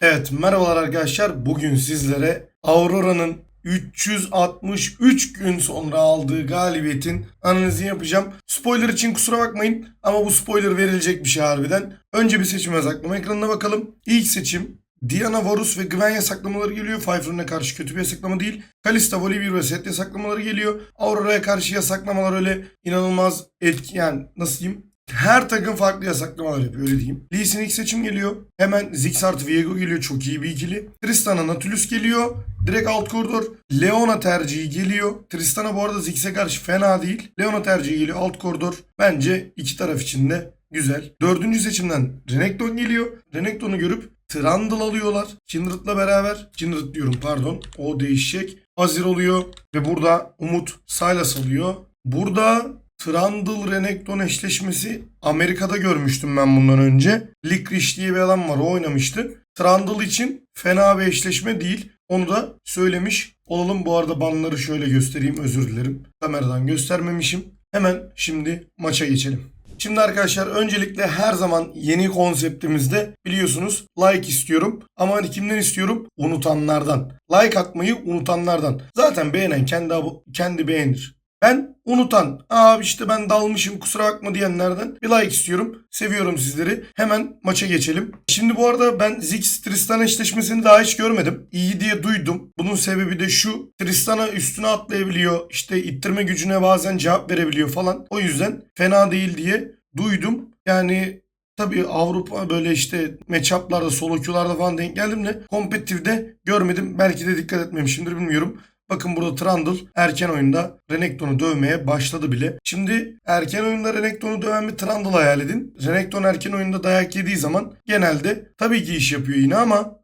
Evet merhabalar arkadaşlar. Bugün sizlere Aurora'nın 363 gün sonra aldığı galibiyetin analizini yapacağım. Spoiler için kusura bakmayın ama bu spoiler verilecek bir şey harbiden. Önce bir seçim yasaklama ekranına bakalım. İlk seçim Diana, Varus ve Gwen yasaklamaları geliyor. Fyfron'a karşı kötü bir yasaklama değil. Kalista, Volibear ve Seth yasaklamaları geliyor. Aurora'ya karşı yasaklamalar öyle inanılmaz etki yani nasıl diyeyim her takım farklı yasaklamalar yapıyor öyle diyeyim. Lee Sin ilk seçim geliyor. Hemen Ziggs Viego geliyor. Çok iyi bir ikili. Tristan'a Nautilus geliyor. Direkt alt koridor. Leona tercihi geliyor. Tristan'a bu arada Ziggs'e karşı fena değil. Leona tercihi geliyor. Alt koridor. Bence iki taraf için de güzel. Dördüncü seçimden Renekton geliyor. Renekton'u görüp Trundle alıyorlar. Kindred'la beraber. Kindred diyorum pardon. O değişecek. Azir oluyor. Ve burada Umut Sylas alıyor. Burada Trundle Renekton eşleşmesi Amerika'da görmüştüm ben bundan önce. Licorice diye bir adam var o oynamıştı. Trundle için fena bir eşleşme değil. Onu da söylemiş olalım. Bu arada banları şöyle göstereyim özür dilerim. Kameradan göstermemişim. Hemen şimdi maça geçelim. Şimdi arkadaşlar öncelikle her zaman yeni konseptimizde biliyorsunuz like istiyorum. Ama hani kimden istiyorum? Unutanlardan. Like atmayı unutanlardan. Zaten beğenen kendi kendi beğenir. Ben unutan, abi işte ben dalmışım kusura bakma diyenlerden bir like istiyorum. Seviyorum sizleri. Hemen maça geçelim. Şimdi bu arada ben Ziggs Tristana eşleşmesini daha hiç görmedim. İyi diye duydum. Bunun sebebi de şu. Tristana üstüne atlayabiliyor. İşte ittirme gücüne bazen cevap verebiliyor falan. O yüzden fena değil diye duydum. Yani Tabii Avrupa böyle işte matchup'larda, solo falan denk geldim de kompetitifde görmedim. Belki de dikkat etmemişimdir bilmiyorum. Bakın burada Trundle erken oyunda Renekton'u dövmeye başladı bile. Şimdi erken oyunda Renekton'u döven bir Trundle hayal edin. Renekton erken oyunda dayak yediği zaman genelde tabii ki iş yapıyor yine ama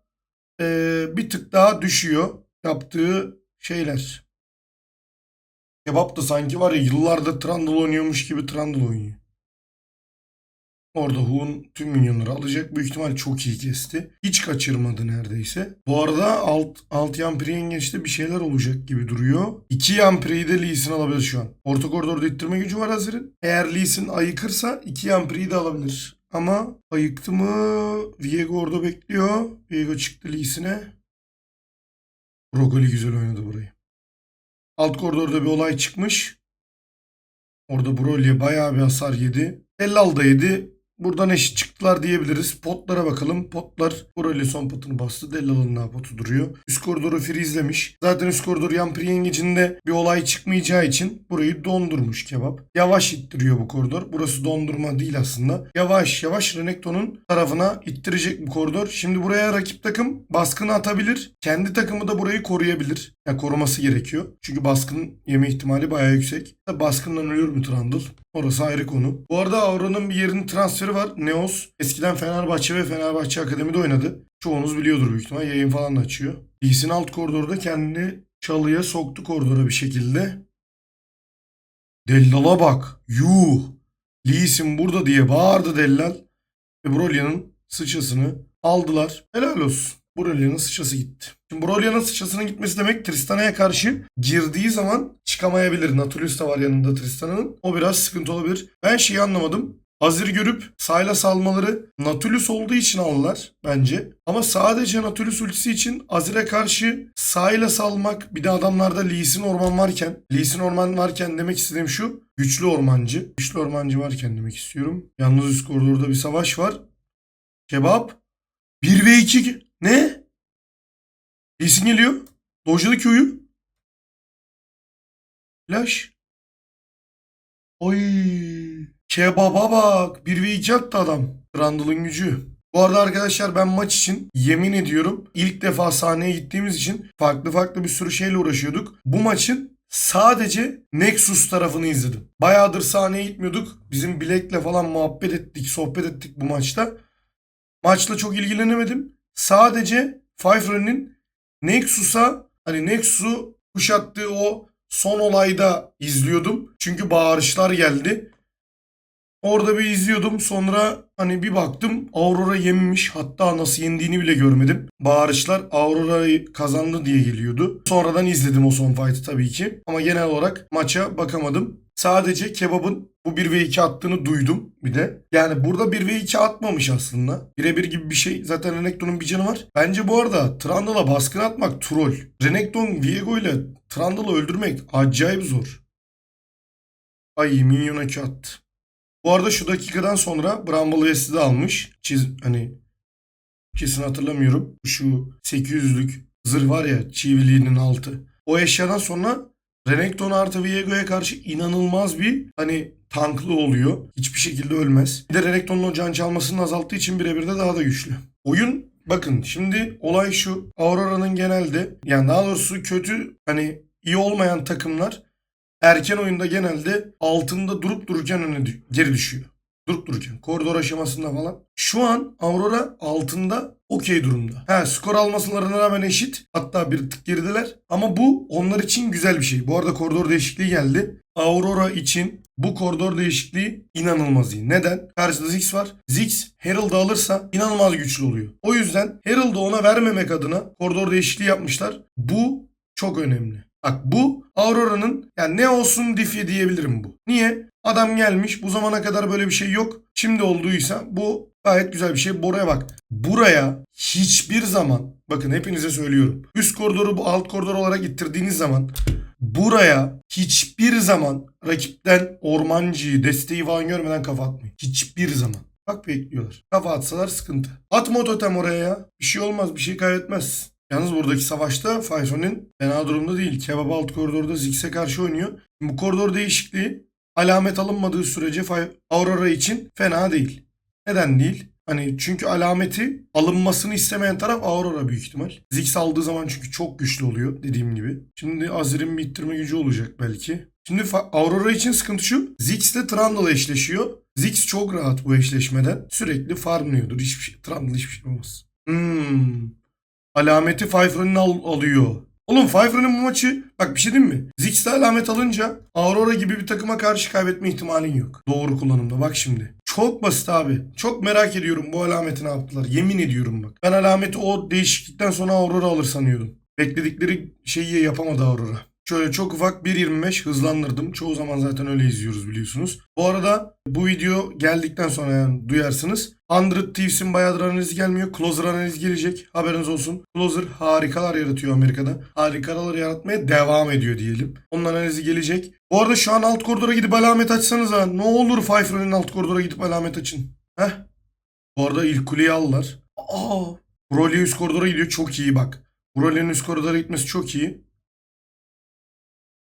eee, bir tık daha düşüyor yaptığı şeyler. Kebap da sanki var ya yıllardır Trundle oynuyormuş gibi Trundle oynuyor. Orada Hu'un tüm minyonları alacak. Büyük ihtimal çok iyi kesti. Hiç kaçırmadı neredeyse. Bu arada alt, alt Yampiri yengeçte bir şeyler olacak gibi duruyor. İki Yampiri'yi de Lee alabilir şu an. Orta koridorda ittirme gücü var Hazir'in. Eğer Lee Sin ayıkırsa iki Yampiri'yi de alabilir. Ama ayıktı mı? Viego orada bekliyor. Viego çıktı Lee Sin'e. Brogoli güzel oynadı burayı. Alt koridorda bir olay çıkmış. Orada Broly'e bayağı bir hasar yedi. Ellal da yedi. Buradan eşit çıktılar diyebiliriz. Potlara bakalım. Potlar Broly son potunu bastı. Dellal'ın daha potu duruyor. Üst koridoru freezelemiş. Zaten üst koridor Yampiri yengecinde bir olay çıkmayacağı için burayı dondurmuş kebap. Yavaş ittiriyor bu koridor. Burası dondurma değil aslında. Yavaş yavaş Renekton'un tarafına ittirecek bu koridor. Şimdi buraya rakip takım baskını atabilir. Kendi takımı da burayı koruyabilir. Ya koruması gerekiyor. Çünkü baskın yeme ihtimali bayağı yüksek. Baskından ölür mü Trundle? Orası ayrı konu. Bu arada Aura'nın bir yerinin transferi var. Neos eskiden Fenerbahçe ve Fenerbahçe Akademi'de oynadı. Çoğunuz biliyordur büyük ihtimal. Yayın falan da açıyor. Lee'sin alt koridorda kendini çalıya soktu koridora bir şekilde. Dellal'a bak. Yuh. Lee'sin burada diye bağırdı Dellal. Ve Brolya'nın sıçrasını aldılar. Helal olsun. Brolya'nın sıçrası gitti. Şimdi Brolya'nın sıçrasının gitmesi demek Tristana'ya karşı girdiği zaman çıkamayabilir. Nautilus da var yanında Tristana'nın. O biraz sıkıntı olabilir. Ben şeyi anlamadım. Azir görüp Sylas almaları Nautilus olduğu için aldılar bence. Ama sadece Nautilus ultisi için Azir'e karşı Sylas almak bir de adamlarda Lee orman varken Lee orman varken demek istediğim şu güçlü ormancı. Güçlü ormancı varken demek istiyorum. Yalnız üst koridorda bir savaş var. Kebap. 1 ve 2 ne? Lee Sin geliyor. Doja'da Q'yu. Flash. Oy. Kebaba bak. 1 ve 2 attı adam. Randall'ın gücü. Bu arada arkadaşlar ben maç için yemin ediyorum ilk defa sahneye gittiğimiz için farklı farklı bir sürü şeyle uğraşıyorduk. Bu maçın sadece Nexus tarafını izledim. Bayağıdır sahneye gitmiyorduk. Bizim Bilek'le falan muhabbet ettik, sohbet ettik bu maçta. Maçla çok ilgilenemedim. Sadece Pfeiffer'ın Nexus'a hani Nexus'u kuşattığı o son olayda izliyordum. Çünkü bağırışlar geldi. Orada bir izliyordum. Sonra hani bir baktım Aurora yenmiş. Hatta nasıl yendiğini bile görmedim. Bağırışlar Aurora'yı kazandı diye geliyordu. Sonradan izledim o son fight'ı tabii ki. Ama genel olarak maça bakamadım. Sadece kebabın bu 1 ve 2 attığını duydum bir de. Yani burada 1 ve 2 atmamış aslında. Birebir gibi bir şey. Zaten Renekton'un bir canı var. Bence bu arada Trundle'a baskın atmak troll. Renekton Viego ile Trundle'ı öldürmek acayip zor. Ay minyona Q attı. Bu arada şu dakikadan sonra Bramble S'de almış. Çiz hani kesin hatırlamıyorum. Şu 800'lük zırh var ya çiviliğinin altı. O eşyadan sonra Renekton artı Viego'ya karşı inanılmaz bir hani tanklı oluyor. Hiçbir şekilde ölmez. Bir de Renekton'un o can çalmasını azalttığı için birebir de daha da güçlü. Oyun bakın şimdi olay şu. Aurora'nın genelde yani daha doğrusu kötü hani iyi olmayan takımlar erken oyunda genelde altında durup dururken öne geri düşüyor. Durup dururken. Koridor aşamasında falan. Şu an Aurora altında okey durumda. He skor almasılarına rağmen eşit. Hatta bir tık gerideler. Ama bu onlar için güzel bir şey. Bu arada koridor değişikliği geldi. Aurora için bu koridor değişikliği inanılmaz iyi. Neden? Karşıda Ziggs var. Ziggs Herald'ı alırsa inanılmaz güçlü oluyor. O yüzden Herald'ı ona vermemek adına koridor değişikliği yapmışlar. Bu çok önemli. Bak bu Aurora'nın yani ne olsun difi diyebilirim bu. Niye? Adam gelmiş bu zamana kadar böyle bir şey yok. Şimdi olduysa bu gayet güzel bir şey. Bora'ya bak. Buraya hiçbir zaman bakın hepinize söylüyorum. Üst koridoru bu alt koridor olarak ittirdiğiniz zaman buraya hiçbir zaman rakipten ormancıyı desteği falan görmeden kafa atmayın. Hiçbir zaman. Bak bekliyorlar. Kafa atsalar sıkıntı. Atma totem oraya ya. Bir şey olmaz bir şey kaybetmez. Yalnız buradaki savaşta Fayso'nun fena durumda değil. Kebap alt koridorda Ziggs'e karşı oynuyor. Bu koridor değişikliği alamet alınmadığı sürece Aurora için fena değil. Neden değil? Hani çünkü alameti alınmasını istemeyen taraf Aurora büyük ihtimal. Ziggs aldığı zaman çünkü çok güçlü oluyor dediğim gibi. Şimdi Azir'in bir ittirme gücü olacak belki. Şimdi Aurora için sıkıntı şu. Ziggs ile Trundle eşleşiyor. Ziggs çok rahat bu eşleşmeden. Sürekli farmlıyordur. Hiçbir şey, Trundle hiçbir şey olmaz. Hmm. Alameti Fifron'un al- alıyor. Oğlum Fifron'un bu maçı bak bir şey diyeyim mi? Ziggs'te alamet alınca Aurora gibi bir takıma karşı kaybetme ihtimalin yok. Doğru kullanımda bak şimdi. Çok basit abi. Çok merak ediyorum bu alameti ne yaptılar. Yemin ediyorum bak. Ben alameti o değişiklikten sonra Aurora alır sanıyordum. Bekledikleri şeyi yapamadı Aurora. Şöyle çok ufak 1.25 hızlandırdım. Çoğu zaman zaten öyle izliyoruz biliyorsunuz. Bu arada bu video geldikten sonra yani duyarsınız. 100 Thieves'in bayağıdır analizi gelmiyor. Closer analiz gelecek. Haberiniz olsun. Closer harikalar yaratıyor Amerika'da. Harikalar yaratmaya devam ediyor diyelim. Onun analizi gelecek. Bu arada şu an alt koridora gidip alamet açsanız ha. Ne olur Pfeiffer'ın alt koridora gidip alamet açın. Heh. Bu arada ilk kuleyi aldılar. Aa. Broly üst koridora gidiyor. Çok iyi bak. Broly'nin üst koridora gitmesi çok iyi.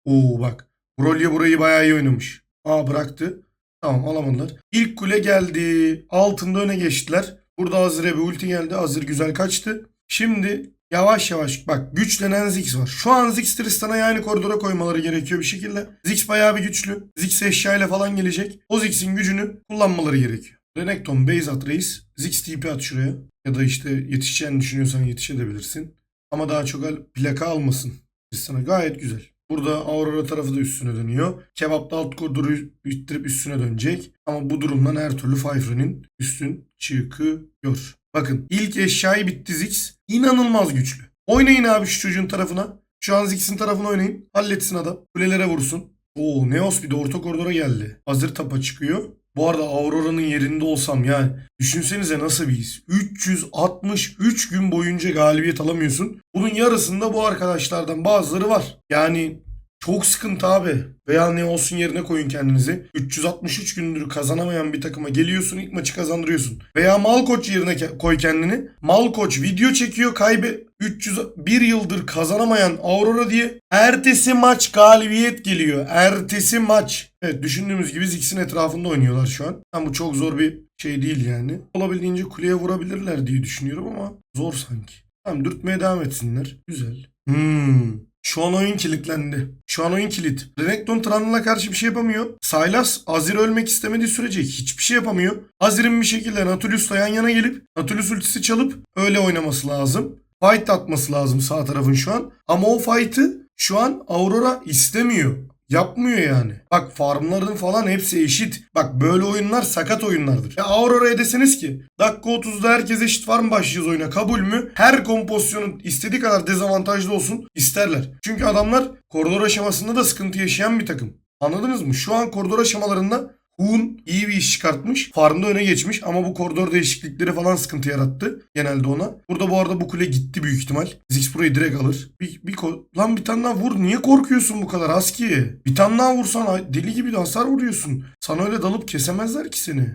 Oo bak. Broly burayı bayağı iyi oynamış. Aa bıraktı. Tamam alamadılar. İlk kule geldi. Altında öne geçtiler. Burada Azir'e bir ulti geldi. Azir güzel kaçtı. Şimdi yavaş yavaş bak güçlenen Ziggs var. Şu an Ziggs Tristan'a yani koridora koymaları gerekiyor bir şekilde. Ziggs bayağı bir güçlü. Ziggs eşyayla falan gelecek. O Ziggs'in gücünü kullanmaları gerekiyor. Renekton base at reis. Ziggs TP at şuraya. Ya da işte yetişeceğini düşünüyorsan yetişebilirsin. Ama daha çok al- plaka almasın. Tristan'a gayet güzel. Burada Aurora tarafı da üstüne dönüyor. Kebapta alt koridoru ittirip üstüne dönecek. Ama bu durumdan her türlü Pfeiffer'in üstün çıkıyor. Bakın ilk eşyayı bitti Ziggs. İnanılmaz güçlü. Oynayın abi şu çocuğun tarafına. Şu an Ziggs'in tarafına oynayın. Halletsin adam. Kulelere vursun. Oo Neos bir de orta koridora geldi. Hazır tapa çıkıyor. Bu arada Aurora'nın yerinde olsam yani düşünsenize nasıl bir his. 363 gün boyunca galibiyet alamıyorsun. Bunun yarısında bu arkadaşlardan bazıları var. Yani çok sıkıntı abi. Veya ne olsun yerine koyun kendinizi. 363 gündür kazanamayan bir takıma geliyorsun ilk maçı kazandırıyorsun. Veya Malkoç yerine koy kendini. Malkoç video çekiyor kaybe 301 yıldır kazanamayan Aurora diye. Ertesi maç galibiyet geliyor. Ertesi maç. Evet düşündüğümüz gibi Ziggs'in etrafında oynuyorlar şu an. Ama bu çok zor bir şey değil yani. Olabildiğince kuleye vurabilirler diye düşünüyorum ama zor sanki. Tamam dürtmeye devam etsinler. Güzel. Hmm. Şu an oyun kilitlendi. Şu an oyun kilit. Renekton Trundle'a karşı bir şey yapamıyor. Sylas Azir ölmek istemediği sürece hiçbir şey yapamıyor. Azir'in bir şekilde Natulus'la yan yana gelip Natulus ultisi çalıp öyle oynaması lazım. Fight atması lazım sağ tarafın şu an. Ama o fight'ı şu an Aurora istemiyor. Yapmıyor yani. Bak farmların falan hepsi eşit. Bak böyle oyunlar sakat oyunlardır. Ya Aurora'ya deseniz ki dakika 30'da herkes eşit farm başlayacağız oyuna kabul mü? Her kompozisyonun istediği kadar dezavantajlı olsun isterler. Çünkü adamlar koridor aşamasında da sıkıntı yaşayan bir takım. Anladınız mı? Şu an koridor aşamalarında Hun iyi bir iş çıkartmış. Farmda öne geçmiş ama bu koridor değişiklikleri falan sıkıntı yarattı genelde ona. Burada bu arada bu kule gitti büyük ihtimal. Burayı direkt alır. Bir, bir Lan bir tane daha vur. Niye korkuyorsun bu kadar Husky? Bir tane daha vursan deli gibi de hasar vuruyorsun. Sana öyle dalıp kesemezler ki seni.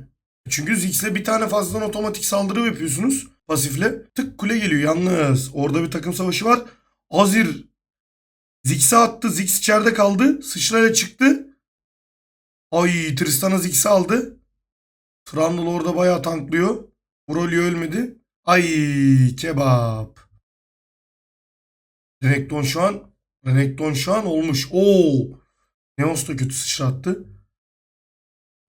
Çünkü Ziggs'le bir tane fazladan otomatik saldırı yapıyorsunuz. Pasifle. Tık kule geliyor yalnız. Orada bir takım savaşı var. Azir Ziggs'e attı. Ziggs içeride kaldı. Sıçrayla çıktı. Ay Tristan'a Ziggs'i aldı. Trundle orada bayağı tanklıyor. Broly ölmedi. Ay kebap. Renekton şu an Renekton şu an olmuş. Oo. Neos da kötü sıçrattı.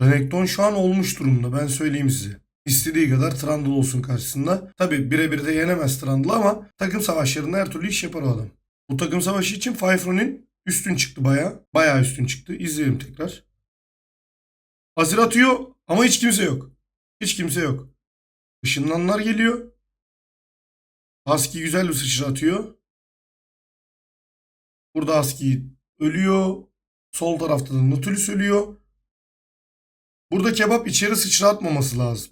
Renekton şu an olmuş durumda ben söyleyeyim size. İstediği kadar Trundle olsun karşısında. Tabi birebir de yenemez Trundle ama takım savaşlarında her türlü iş yapar o adam. Bu takım savaşı için Fifron'in üstün çıktı bayağı. Bayağı üstün çıktı. İzleyelim tekrar. Hazır atıyor ama hiç kimse yok. Hiç kimse yok. Işınlanlar geliyor. Husky güzel bir sıçra atıyor. Burada Husky ölüyor. Sol tarafta da Nautilus ölüyor. Burada kebap içeri sıçra atmaması lazım.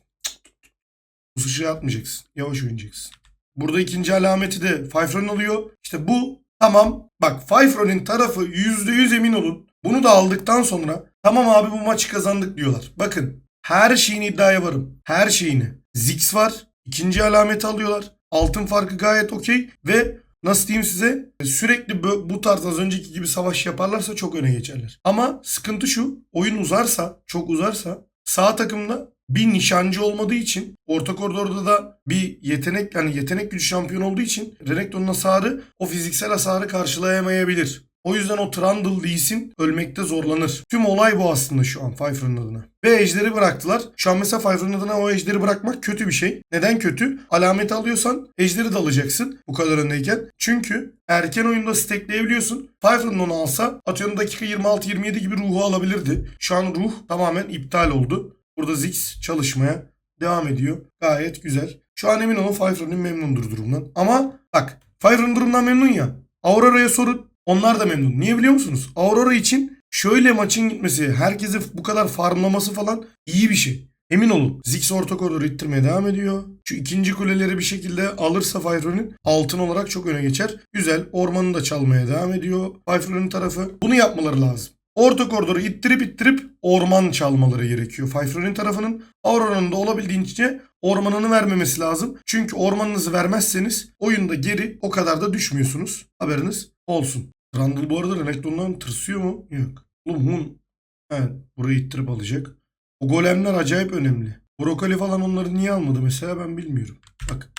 Bu sıçrayı atmayacaksın. Yavaş oynayacaksın. Burada ikinci alameti de Fifron alıyor. İşte bu tamam. Bak Fifron'in tarafı %100 emin olun. Bunu da aldıktan sonra tamam abi bu maçı kazandık diyorlar. Bakın her şeyin iddiaya varım. Her şeyini. Ziggs var. İkinci alameti alıyorlar. Altın farkı gayet okey. Ve nasıl diyeyim size sürekli bu tarz az önceki gibi savaş yaparlarsa çok öne geçerler. Ama sıkıntı şu oyun uzarsa çok uzarsa sağ takımda bir nişancı olmadığı için orta koridorda da bir yetenek yani yetenek gücü şampiyon olduğu için Renekton'un hasarı o fiziksel hasarı karşılayamayabilir. O yüzden o Trundle Lee'sin ölmekte zorlanır. Tüm olay bu aslında şu an Pfeiffer'ın adına. Ve ejderi bıraktılar. Şu an mesela Pfeiffer'ın adına o ejderi bırakmak kötü bir şey. Neden kötü? Alameti alıyorsan ejderi de alacaksın bu kadar öndeyken. Çünkü erken oyunda stackleyebiliyorsun. Pfeiffer'ın onu alsa atıyorum dakika 26-27 gibi ruhu alabilirdi. Şu an ruh tamamen iptal oldu. Burada Ziggs çalışmaya devam ediyor. Gayet güzel. Şu an emin olun Pfeiffer'ın memnundur durumdan. Ama bak Pfeiffer'ın durumdan memnun ya. Aurora'ya sorun. Onlar da memnun. Niye biliyor musunuz? Aurora için şöyle maçın gitmesi, herkesi bu kadar farmlaması falan iyi bir şey. Emin olun. Ziggs orta koridoru ittirmeye devam ediyor. Şu ikinci kuleleri bir şekilde alırsa Fifron'un altın olarak çok öne geçer. Güzel. Ormanı da çalmaya devam ediyor. Fifron'un tarafı. Bunu yapmaları lazım. Orta koridoru ittirip ittirip orman çalmaları gerekiyor. Fifron'un tarafının Aurora'nın da olabildiğince ormanını vermemesi lazım. Çünkü ormanınızı vermezseniz oyunda geri o kadar da düşmüyorsunuz. Haberiniz olsun. Trundle bu arada Renekton'dan tırsıyor mu? Yok. Oğlum Hun evet, burayı ittirip alacak. O golemler acayip önemli. Brokoli falan onları niye almadı mesela ben bilmiyorum. Bak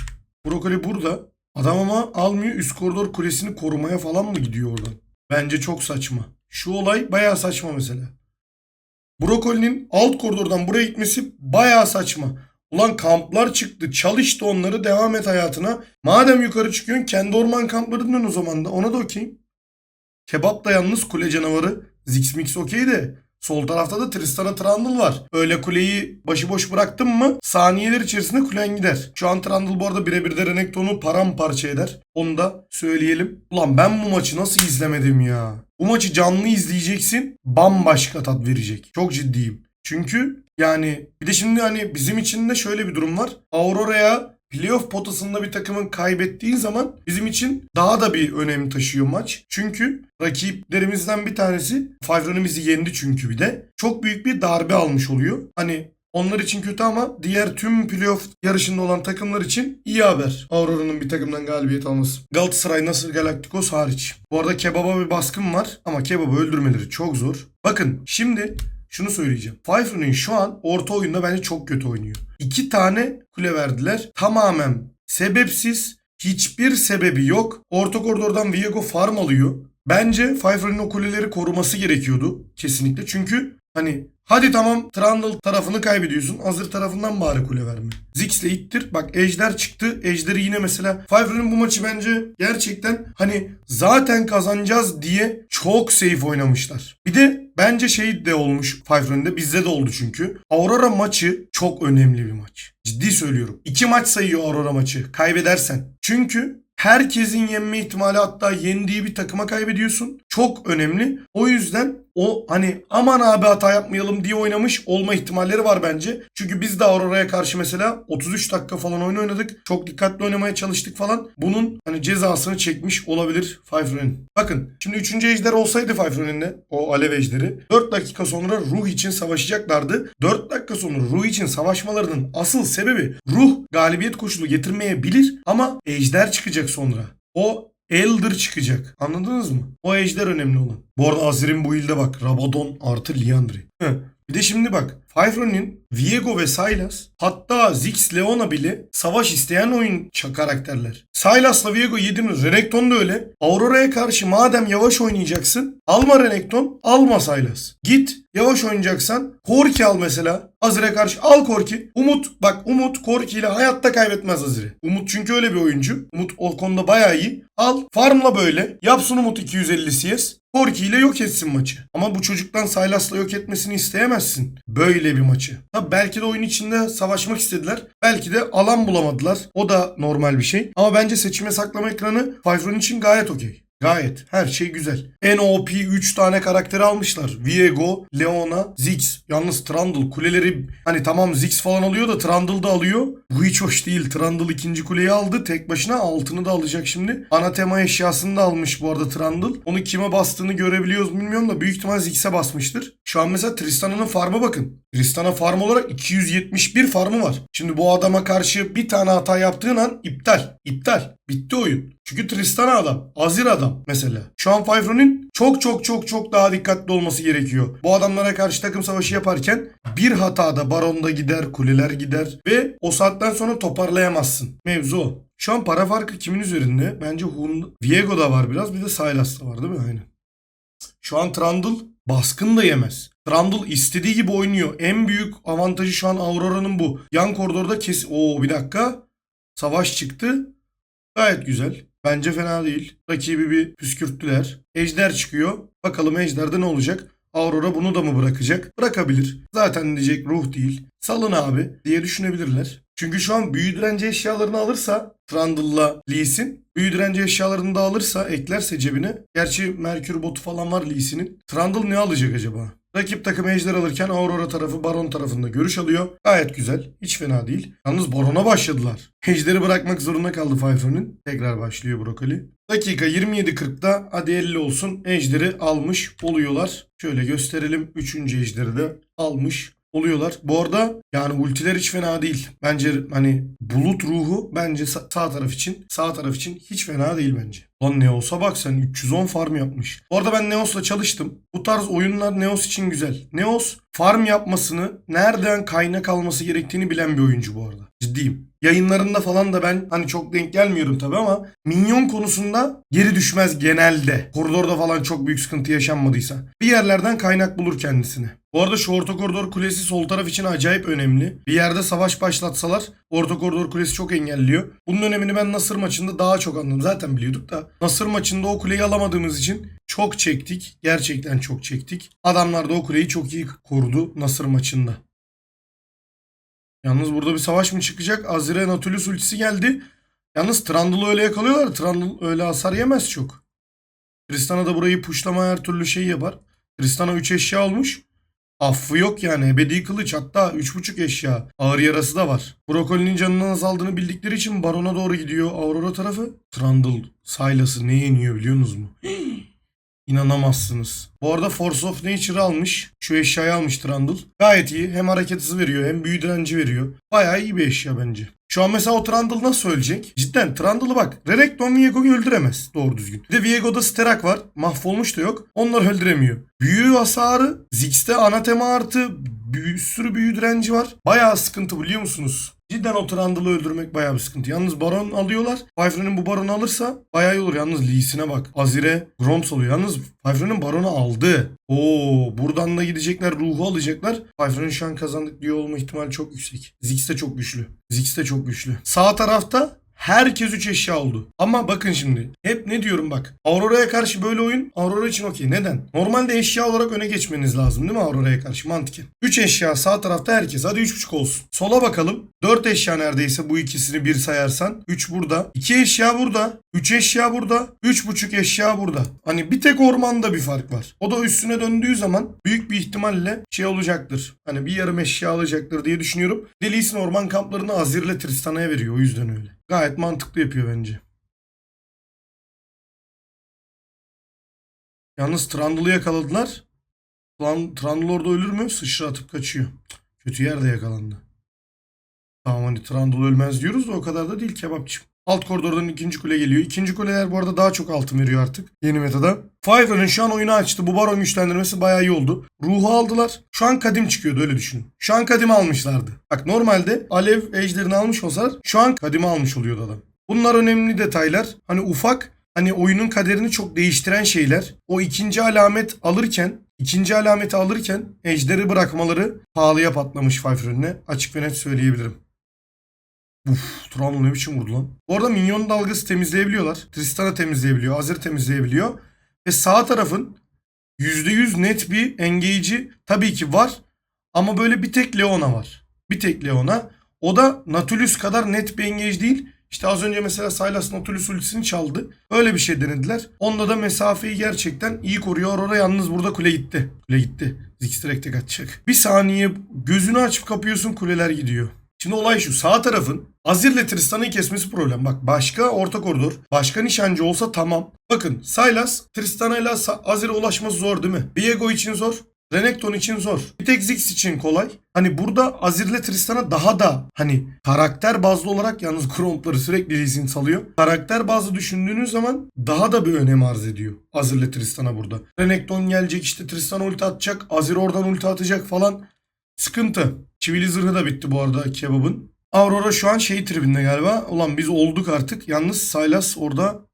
Brokoli burada. Adam ama almıyor üst koridor kulesini korumaya falan mı gidiyor oradan? Bence çok saçma. Şu olay bayağı saçma mesela. Brokoli'nin alt koridordan buraya gitmesi bayağı saçma. Ulan kamplar çıktı. Çalış da onları devam et hayatına. Madem yukarı çıkıyorsun kendi orman kamplarından o zaman da. Ona da okeyim. Kebap da yalnız kule canavarı. Ziggs Mix okey de. Sol tarafta da Tristana Trundle var. Öyle kuleyi başıboş bıraktın mı saniyeler içerisinde kulen gider. Şu an Trundle bu arada birebir de Renekton'u paramparça eder. Onu da söyleyelim. Ulan ben bu maçı nasıl izlemedim ya? Bu maçı canlı izleyeceksin. Bambaşka tat verecek. Çok ciddiyim. Çünkü yani bir de şimdi hani bizim için de şöyle bir durum var. Aurora'ya playoff potasında bir takımın kaybettiği zaman bizim için daha da bir önem taşıyor maç. Çünkü rakiplerimizden bir tanesi bizi yendi çünkü bir de. Çok büyük bir darbe almış oluyor. Hani onlar için kötü ama diğer tüm playoff yarışında olan takımlar için iyi haber. Aurora'nın bir takımdan galibiyet alması. Galatasaray Nasır Galacticos hariç. Bu arada kebaba bir baskın var ama kebabı öldürmeleri çok zor. Bakın şimdi şunu söyleyeceğim. Pfeiffer'ın şu an orta oyunda bence çok kötü oynuyor. İki tane kule verdiler. Tamamen sebepsiz. Hiçbir sebebi yok. Orta koridordan Viego farm alıyor. Bence Pfeiffer'ın o kuleleri koruması gerekiyordu. Kesinlikle. Çünkü hani hadi tamam Trundle tarafını kaybediyorsun. Azir tarafından bari kule verme. Ziggs'le ittir. Bak Ejder çıktı. Ejder'i yine mesela Pfeiffer'ın bu maçı bence gerçekten hani zaten kazanacağız diye çok safe oynamışlar. Bir de bence şey de olmuş da bizde de oldu çünkü. Aurora maçı çok önemli bir maç. Ciddi söylüyorum. İki maç sayıyor Aurora maçı kaybedersen. Çünkü herkesin yenme ihtimali hatta yendiği bir takıma kaybediyorsun. Çok önemli. O yüzden o hani aman abi hata yapmayalım diye oynamış olma ihtimalleri var bence. Çünkü biz de Aurora'ya karşı mesela 33 dakika falan oyun oynadık. Çok dikkatli oynamaya çalıştık falan. Bunun hani cezasını çekmiş olabilir Five Ronin. Bakın şimdi 3. ejder olsaydı Five Ronin'de o alev ejderi 4 dakika sonra ruh için savaşacaklardı. 4 dakika sonra ruh için savaşmalarının asıl sebebi ruh galibiyet koşulu getirmeyebilir ama ejder çıkacak sonra. O Elder çıkacak. Anladınız mı? O ejder önemli olan. Bu arada Azir'in bu ilde bak. Rabadon artı Liandry. Heh. Bir de şimdi bak. Fyfron'in Viego ve Sylas hatta Ziggs Leona bile savaş isteyen oyun karakterler. Sylas'la Viego yediniz. Renekton da öyle. Aurora'ya karşı madem yavaş oynayacaksın alma Renekton alma Sylas. Git yavaş oynayacaksan Korki al mesela. Azir'e karşı al Korki. Umut bak Umut Korki ile hayatta kaybetmez Azir'i. Umut çünkü öyle bir oyuncu. Umut o konuda bayağı iyi. Al farmla böyle. Yapsın Umut 250 CS. Korki ile yok etsin maçı. Ama bu çocuktan Sylas'la yok etmesini isteyemezsin. Böyle bir maçı. Tabii belki de oyun içinde savaşmak istediler. Belki de alan bulamadılar. O da normal bir şey. Ama bence seçime saklama ekranı Fifron için gayet okey. Gayet. Her şey güzel. En OP 3 tane karakteri almışlar. Viego, Leona, Ziggs. Yalnız Trundle kuleleri hani tamam Ziggs falan alıyor da Trundle da alıyor. Bu hiç hoş değil. Trundle ikinci kuleyi aldı. Tek başına altını da alacak şimdi. Ana tema eşyasını da almış bu arada Trundle. Onu kime bastığını görebiliyoruz bilmiyorum da büyük ihtimal Ziggs'e basmıştır. Şu an mesela Tristana'nın farm'a bakın. Tristana farm olarak 271 farmı var. Şimdi bu adama karşı bir tane hata yaptığın an iptal. İptal. Bitti oyun. Çünkü Tristana adam. Azir adam mesela. Şu an Fifron'un çok çok çok çok daha dikkatli olması gerekiyor. Bu adamlara karşı takım savaşı yaparken bir hatada baronda gider, kuleler gider ve o saatten sonra toparlayamazsın. Mevzu o. Şu an para farkı kimin üzerinde? Bence Hun... Viego'da var biraz bir de Sylas'ta var değil mi? Aynen. Şu an Trundle baskın da yemez. Trundle istediği gibi oynuyor. En büyük avantajı şu an Aurora'nın bu. Yan koridorda kes... Oo bir dakika. Savaş çıktı. Gayet güzel. Bence fena değil. Rakibi bir püskürttüler. Ejder çıkıyor. Bakalım Ejder'de ne olacak? Aurora bunu da mı bırakacak? Bırakabilir. Zaten diyecek ruh değil. Salın abi diye düşünebilirler. Çünkü şu an büyü direnci eşyalarını alırsa Trundle'la Lee Sin büyü direnci eşyalarını da alırsa eklerse cebine. Gerçi Merkür botu falan var Lee Sin'in. Trundle ne alacak acaba? Rakip takım ejder alırken Aurora tarafı Baron tarafında görüş alıyor. Gayet güzel. Hiç fena değil. Yalnız Baron'a başladılar. Ejderi bırakmak zorunda kaldı Pfeiffer'ın. Tekrar başlıyor Brokoli. Dakika 27.40'da hadi 50 olsun. Ejderi almış oluyorlar. Şöyle gösterelim. Üçüncü ejderi de almış oluyorlar. Bu arada yani ultiler hiç fena değil. Bence hani bulut ruhu bence sa- sağ taraf için sağ taraf için hiç fena değil bence. Lan Neos'a bak sen 310 farm yapmış. Bu arada ben Neos'la çalıştım. Bu tarz oyunlar Neos için güzel. Neos farm yapmasını, nereden kaynak alması gerektiğini bilen bir oyuncu bu arada. Ciddiyim. Yayınlarında falan da ben hani çok denk gelmiyorum tabii ama minyon konusunda geri düşmez genelde. Koridorda falan çok büyük sıkıntı yaşanmadıysa. Bir yerlerden kaynak bulur kendisine. Bu arada şu orta koridor kulesi sol taraf için acayip önemli. Bir yerde savaş başlatsalar orta koridor kulesi çok engelliyor. Bunun önemini ben Nasır maçında daha çok anladım. Zaten biliyorduk da. Nasır maçında o kuleyi alamadığımız için çok çektik. Gerçekten çok çektik. Adamlar da o kuleyi çok iyi korudu Nasır maçında. Yalnız burada bir savaş mı çıkacak? Azire Nautilus ultisi geldi. Yalnız Trundle'ı öyle yakalıyorlar. Trundle öyle hasar yemez çok. Tristana da burayı puşlama her türlü şey yapar. Tristana 3 eşya olmuş. Affı yok yani. Ebedi kılıç hatta 3.5 eşya. Ağır yarası da var. Brokolinin canının azaldığını bildikleri için Baron'a doğru gidiyor Aurora tarafı. Trundle Sylas'ı ne yeniyor biliyorsunuz mu? İnanamazsınız. Bu arada Force of Nature almış. Şu eşyayı almış Trundle. Gayet iyi. Hem hareket hızı veriyor hem büyü direnci veriyor. Bayağı iyi bir eşya bence. Şu an mesela o Trundle nasıl ölecek? Cidden Trundle'ı bak. Renekton Viego'yu öldüremez doğru düzgün. Bir de Viego'da Sterak var. Mahvolmuş da yok. Onları öldüremiyor. Büyü hasarı. Ziggs'te anatema artı bir sürü büyü direnci var. Bayağı sıkıntı biliyor musunuz? Cidden o Trundle'ı öldürmek bayağı bir sıkıntı. Yalnız Baron alıyorlar. Pfeiffer'ın bu Baron'u alırsa bayağı iyi olur. Yalnız Lee'sine bak. Azire Gromps oluyor. Yalnız Pfeiffer'ın Baron'u aldı. Oo, buradan da gidecekler. Ruhu alacaklar. Pfeiffer'ın şu an kazandık diye olma ihtimali çok yüksek. Ziggs de çok güçlü. Ziggs de çok güçlü. Sağ tarafta Herkes 3 eşya oldu. Ama bakın şimdi. Hep ne diyorum bak. Aurora'ya karşı böyle oyun Aurora için okey. Neden? Normalde eşya olarak öne geçmeniz lazım değil mi Aurora'ya karşı mantıken? 3 eşya sağ tarafta herkes. Hadi 3.5 olsun. Sola bakalım. 4 eşya neredeyse bu ikisini bir sayarsan. 3 burada. 2 eşya burada. 3 eşya burada. 3,5 eşya burada. Hani bir tek ormanda bir fark var. O da üstüne döndüğü zaman büyük bir ihtimalle şey olacaktır. Hani bir yarım eşya alacaktır diye düşünüyorum. Delisin orman kamplarını Azir'le Tristana'ya veriyor. O yüzden öyle. Gayet mantıklı yapıyor bence. Yalnız Trundle'ı yakaladılar. Trundle orada ölür mü? Sıçra kaçıyor. Kötü yerde yakalandı. Tamam hani Trundle ölmez diyoruz da o kadar da değil kebapçı. Alt koridordan ikinci kule geliyor. İkinci kuleler bu arada daha çok altın veriyor artık yeni metada. Fiverr'ın şu an oyunu açtı. Bu baron güçlendirmesi bayağı iyi oldu. Ruhu aldılar. Şu an kadim çıkıyordu öyle düşünün. Şu an kadim almışlardı. Bak normalde alev ejderini almış olsalar şu an kadimi almış oluyordu adam. Bunlar önemli detaylar. Hani ufak hani oyunun kaderini çok değiştiren şeyler. O ikinci alamet alırken ikinci alameti alırken ejderi bırakmaları pahalıya patlamış Fiverr önüne. Açık ve net söyleyebilirim. Uf, Trundle ne biçim vurdu lan. Bu arada minyon dalgası temizleyebiliyorlar. Tristana temizleyebiliyor. Azir temizleyebiliyor. Ve sağ tarafın %100 net bir engage'i tabii ki var. Ama böyle bir tek Leona var. Bir tek Leona. O da Nautilus kadar net bir engage değil. İşte az önce mesela Sylas Nautilus ultisini çaldı. Öyle bir şey denediler. Onda da mesafeyi gerçekten iyi koruyor. Aurora yalnız burada kule gitti. Kule gitti. Ziggs direkt tek atacak. Bir saniye gözünü açıp kapıyorsun kuleler gidiyor. Şimdi olay şu sağ tarafın Azir'le Tristan'ı kesmesi problem. Bak başka orta koridor, başka nişancı olsa tamam. Bakın Sylas Tristana'yla Sa- Azir'e ulaşması zor değil mi? Viego için zor. Renekton için zor. Bir tek Ziggs için kolay. Hani burada Azir'le Tristan'a daha da hani karakter bazlı olarak yalnız Gromp'ları sürekli Lee salıyor. Karakter bazlı düşündüğünüz zaman daha da bir önem arz ediyor. Azir'le Tristan'a burada. Renekton gelecek işte Tristan ulti atacak. Azir oradan ulti atacak falan. Sıkıntı. Çivili zırhı da bitti bu arada kebabın. Aurora şu an şey tribinde galiba. Ulan biz olduk artık. Yalnız Sylas orada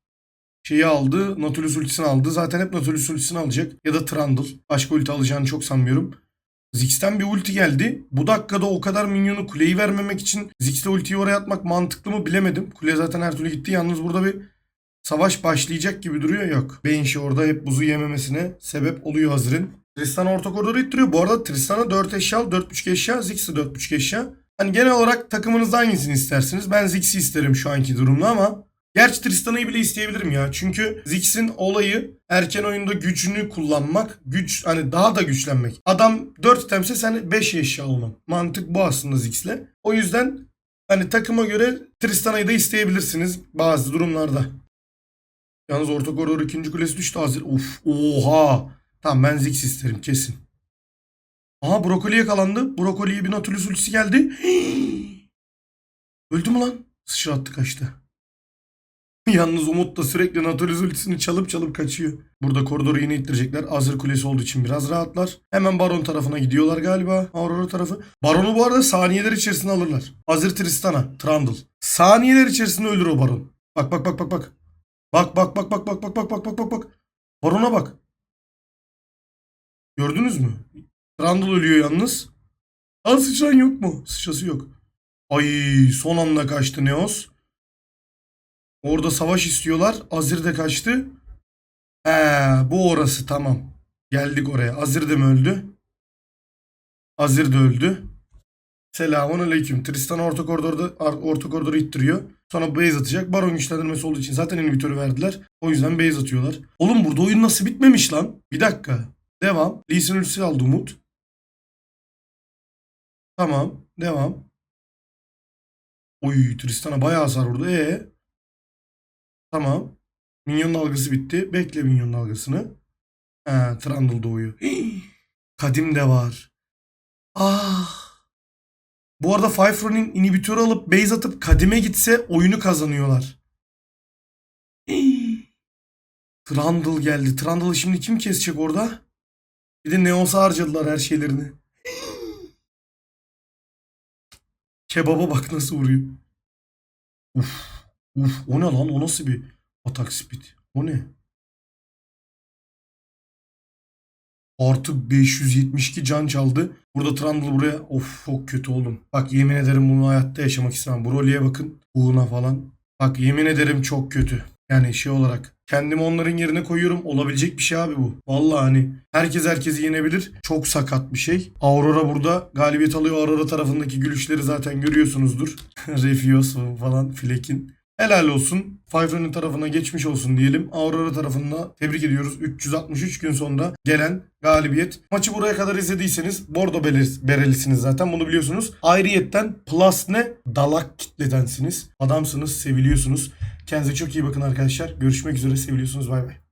şeyi aldı. Nautilus ultisini aldı. Zaten hep Nautilus ultisini alacak. Ya da Trundle. Başka ulti alacağını çok sanmıyorum. Ziggs'ten bir ulti geldi. Bu dakikada o kadar minyonu kuleyi vermemek için Ziggs'le ultiyi oraya atmak mantıklı mı bilemedim. Kule zaten her türlü gitti. Yalnız burada bir savaş başlayacak gibi duruyor. Yok. Banshee orada hep buzu yememesine sebep oluyor Hazır'ın. Tristan orta koridoru ittiriyor. Bu arada Tristan'a 4 eşya, 4.5 eşya. Ziggs'e 4.5 eşya. Hani genel olarak takımınızda hangisini istersiniz? Ben Ziggs'i isterim şu anki durumda ama Gerçi Tristana'yı bile isteyebilirim ya. Çünkü Ziggs'in olayı erken oyunda gücünü kullanmak. Güç hani daha da güçlenmek. Adam 4 itemse sen 5 eşya olman. Mantık bu aslında Ziggs'le. O yüzden hani takıma göre Tristana'yı da isteyebilirsiniz bazı durumlarda. Yalnız orta koridor ikinci kulesi düştü hazır. Of oha. Tamam ben Ziggs isterim kesin. Aha brokoli yakalandı. Brokoliye bir Nautilus ultisi geldi. Öldü mü lan? Sıçrattı kaçtı. Yalnız Umut da sürekli Nautilus ultisini çalıp çalıp kaçıyor. Burada koridoru yine ittirecekler. Azir kulesi olduğu için biraz rahatlar. Hemen Baron tarafına gidiyorlar galiba. Aurora tarafı. Baron'u bu arada saniyeler içerisinde alırlar. Azir Tristana. Trundle. Saniyeler içerisinde ölür o Baron. Bak bak bak bak bak. Bak bak bak bak bak bak bak bak bak bak bak. Baron'a bak. Gördünüz mü? Trundle ölüyor yalnız. Aa sıçran yok mu? Sıçrası yok. Ay son anda kaçtı Neos. Orada savaş istiyorlar. Azir de kaçtı. He, bu orası tamam. Geldik oraya. Azir de mi öldü? Azir de öldü. Selamun aleyküm. Tristan orta koridorda ar- orta koridoru ittiriyor. Sonra base atacak. Baron güçlendirmesi olduğu için zaten inhibitörü verdiler. O yüzden base atıyorlar. Oğlum burada oyun nasıl bitmemiş lan? Bir dakika. Devam. Sin ultisi aldı Umut. Tamam. Devam. Oy Tristan'a bayağı hasar vurdu. E Tamam. Minyon dalgası bitti. Bekle minyon dalgasını. He, Trundle doğuyor. Kadim de var. Ah. Bu arada Five Running inhibitörü alıp base atıp kadime gitse oyunu kazanıyorlar. Hii. Trundle geldi. Trundle'ı şimdi kim kesecek orada? Bir de Neos'a harcadılar her şeylerini. Kebaba bak nasıl vuruyor. Uf. Uf o ne lan? O nasıl bir atak speed? O ne? Artı 572 can çaldı. Burada Trundle buraya. Of çok kötü oğlum. Bak yemin ederim bunu hayatta yaşamak istemem. Broly'e bakın. Buğuna falan. Bak yemin ederim çok kötü. Yani şey olarak. Kendimi onların yerine koyuyorum. Olabilecek bir şey abi bu. Vallahi hani herkes herkesi yenebilir. Çok sakat bir şey. Aurora burada galibiyet alıyor. Aurora tarafındaki gülüşleri zaten görüyorsunuzdur. Refios falan Fleck'in. Helal olsun. Fayfra'nın tarafına geçmiş olsun diyelim. Aurora tarafında tebrik ediyoruz. 363 gün sonra gelen galibiyet. Maçı buraya kadar izlediyseniz Bordo berelisiniz zaten bunu biliyorsunuz. Ayrıyetten Plus ne? Dalak kitledensiniz. Adamsınız, seviliyorsunuz. Kendinize çok iyi bakın arkadaşlar. Görüşmek üzere, seviliyorsunuz. Bay bay.